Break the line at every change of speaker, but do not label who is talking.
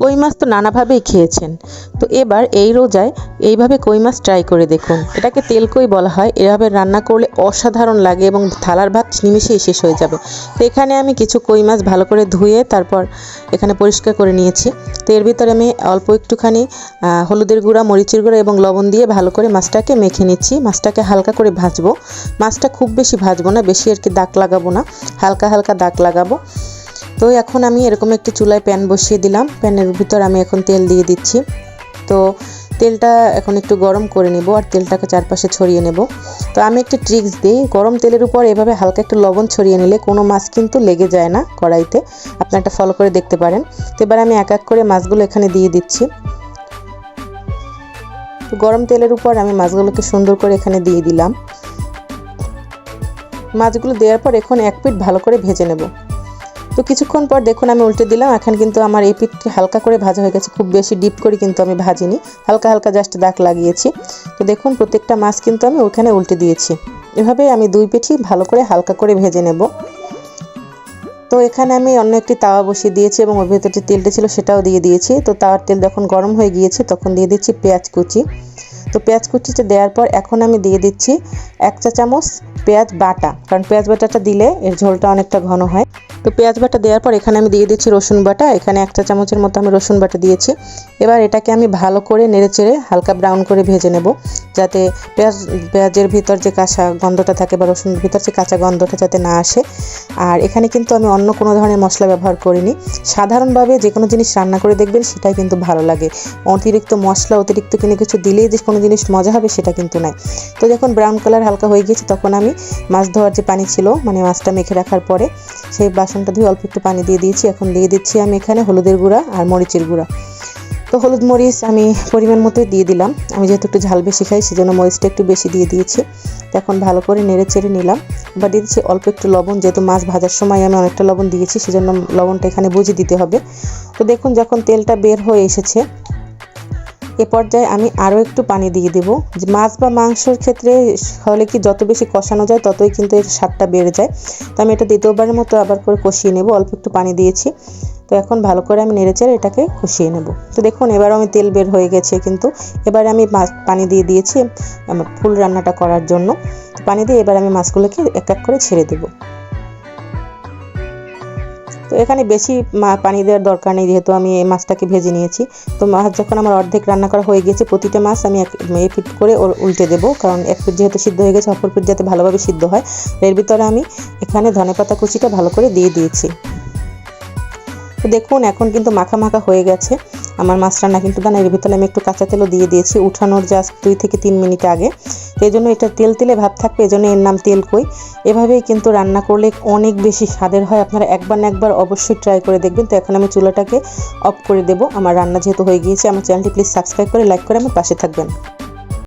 কই মাছ তো নানাভাবেই খেয়েছেন। তো এবার এই রোজায় এইভাবে কই মাছ ট্রাই করে দেখুন। এটাকে তেল কই বলা হয়, এভাবে রান্না করলে অসাধারণ লাগে এবং থালার ভাত নিমিশেই শেষ হয়ে যাবে। তো এখানে আমি কিছু কই মাছ ভালো করে ধুয়ে তারপর এখানে পরিষ্কার করে নিয়েছি। তো এর ভিতরে আমি অল্প একটুখানি হলুদের গুঁড়া, মরিচের গুঁড়া এবং লবণ দিয়ে ভালো করে মাছটাকে মেখে নিচ্ছি। মাছটাকে হালকা করে ভাজবো। মাছটা খুব বেশি ভাজবো না, বেশি আর কি দাগ লাগাবো না। হালকা হালকা দাগ লাগাবো। তো এখন আমি এরকম একটি চুলায় প্যান বসিয়ে দিলাম। প্যানের ভিতর আমি এখন তেল দিয়ে দিচ্ছি। তো তেলটা এখন একটু গরম করে নেব আর তেলটাকে চারপাশে ছড়িয়ে নেব। তো আমি একটি ট্রিক্স দিই। গরম তেলের উপর এভাবে হালকা একটু লবণ ছড়িয়ে নিলে কোনো মাছ কিন্তু লেগে যায় না কড়াইতে। আপনি একটা ফলো করে দেখতে পারেন। তো এবার আমি এক এক করে মাছগুলো এখানে দিয়ে দিচ্ছি। তো গরম তেলের উপর আমি মাছগুলোকে সুন্দর করে এখানে দিয়ে দিলাম। মাছগুলো দেওয়ার পর এখন এক পিঠ ভালো করে ভেজে নেব। তো কিছুক্ষণ পর দেখুন আমি উল্টে দিলাম, এখন কিন্তু আমার এই পিঠটি হালকা করে ভাজা হয়ে গেছে, খুব বেশি ডিপ করে কিন্তু আমি ভাজিনি, হালকা হালকা জাস্ট দাগ লাগিয়েছি। তো দেখুন প্রত্যেকটা মাছ কিন্তু আমি ওখানে উল্টে দিয়েছি। এভাবে আমি দুই পিঠি ভালো করে হালকা করে ভেজে নেব। তো এখানে আমি অন্য একটি তাওয়া বসিয়ে দিয়েছি এবং ওর ভেতরে যে তেলটা ছিল সেটাও দিয়ে দিয়েছি। তো তাওয়ার তেল যখন গরম হয়ে গিয়েছে তখন দিয়ে দিচ্ছি পেঁয়াজ কুচি। তো পেঁয়াজ কুচিটা দেওয়ার পর এখন আমি দিয়ে দিচ্ছি এক চা চামচ পেঁয়াজ বাটা। কারণ পেঁয়াজ বাটাটা দিলে এর ঝোলটা অনেকটা ঘন হয়। তো পেঁয়াজ বাটা দেওয়ার পর এখানে আমি দিয়ে দিচ্ছি রসুন বাটা। এখানে এক চা চামচের মতো আমি রসুন বাটা দিয়েছি। এবার এটাকে আমি ভালো করে নেড়ে চেড়ে হালকা ব্রাউন করে ভেজে নেব। যাতে পেঁয়াজ, পেঁয়াজের ভিতর যে কাঁচা গন্ধটা থাকে বা রসুনের ভিতর যে কাঁচা গন্ধটা যাতে না আসে। আর এখানে কিন্তু আমি অন্য কোনো ধরনের মশলা ব্যবহার করিনি। সাধারণভাবে যে কোনো জিনিস রান্না করে দেখবেন, সেটাই কিন্তু ভালো লাগে। অতিরিক্ত মশলা, অতিরিক্ত কিনে কিছু দিলেই যে কোনো জিনিস মজা হবে, সেটা কিন্তু নয় তো যখন ব্রাউন কালার হালকা হয়ে গিয়েছে, তখন আমি মাছ ধোয়ার যে পানি ছিল মানে মাছটা মেখে রাখার পরে, সেই বাসনটা ধুয়ে অল্প একটু পানি দিয়ে দিয়েছি। এখন দিয়ে দিচ্ছি আমি এখানে হলুদের গুঁড়া আর মরিচের গুঁড়া। তো হলুদ মরিচ আমি পরিমাণ মতোই দিয়ে দিলাম। আমি যেহেতু একটু ঝাল বেশি খাই, সেজন্য মরিচটা একটু বেশি দিয়ে দিয়েছি। এখন ভালো করে নেড়ে চেড়ে নিলাম। বা দিয়ে দিচ্ছি অল্প একটু লবণ, যেহেতু মাছ ভাজার সময় আমি অনেকটা লবণ দিয়েছি, সেজন্য লবণটা এখানে বুঝে দিতে হবে। তো দেখুন যখন তেলটা বের হয়ে এসেছে, এ পর্যায়ে আমি আরও একটু পানি দিয়ে দেব। যে মাছ বা মাংসের ক্ষেত্রে হলে কি যত বেশি কষানো যায়, ততই কিন্তু এর স্বাদটা বেড়ে যায়। তো আমি এটা দ্বিতীয়বারের মতো আবার করে কষিয়ে নেব। অল্প একটু পানি দিয়েছি। তো এখন ভালো করে আমি নেড়েচেড়ে এটাকে কষিয়ে নেব। তো দেখুন এবার আমি তেল বের হয়ে গেছে কিন্তু এবার আমি মাছ পানি দিয়ে দিয়েছি আমার ফুল রান্নাটা করার জন্য। পানি দিয়ে এবার আমি মাছগুলোকে এক এক করে ছেড়ে দেবো। তো এখানে বেশি পানি দেওয়ার দরকার নেই, যেহেতু আমি এই মাছটাকে ভেজে নিয়েছি। তো মাছ যখন আমার অর্ধেক রান্না করা হয়ে গেছে, প্রতিটা মাছ আমি এক পিট করে ওর উল্টে দেবো, কারণ এক পিট যেহেতু সিদ্ধ হয়ে গেছে, অপর পিট যাতে ভালোভাবে সিদ্ধ হয়। এর ভিতরে আমি এখানে ধনেপাতা কুচিটা ভালো করে দিয়ে দিয়েছি। তো দেখুন, এখন কিন্তু মাখা মাখা হয়ে গেছে। আমার মাছ রান্না কিন্তু দানা এর ভিতরে আমি একটু কাঁচা তেলও দিয়ে দিয়েছি উঠানোর জাস্ট দুই থেকে তিন মিনিট আগে। এই জন্য এটা তেল তেলে ভাব থাকবে, এই জন্য এর নাম তেল কই এভাবেই কিন্তু রান্না করলে অনেক বেশি স্বাদের হয়। আপনারা একবার না একবার অবশ্যই ট্রাই করে দেখবেন। তো এখন আমি চুলাটাকে অফ করে দেবো। আমার রান্না যেহেতু হয়ে গিয়েছে, আমার চ্যানেলটি প্লিজ সাবস্ক্রাইব করে লাইক করে আমার পাশে থাকবেন।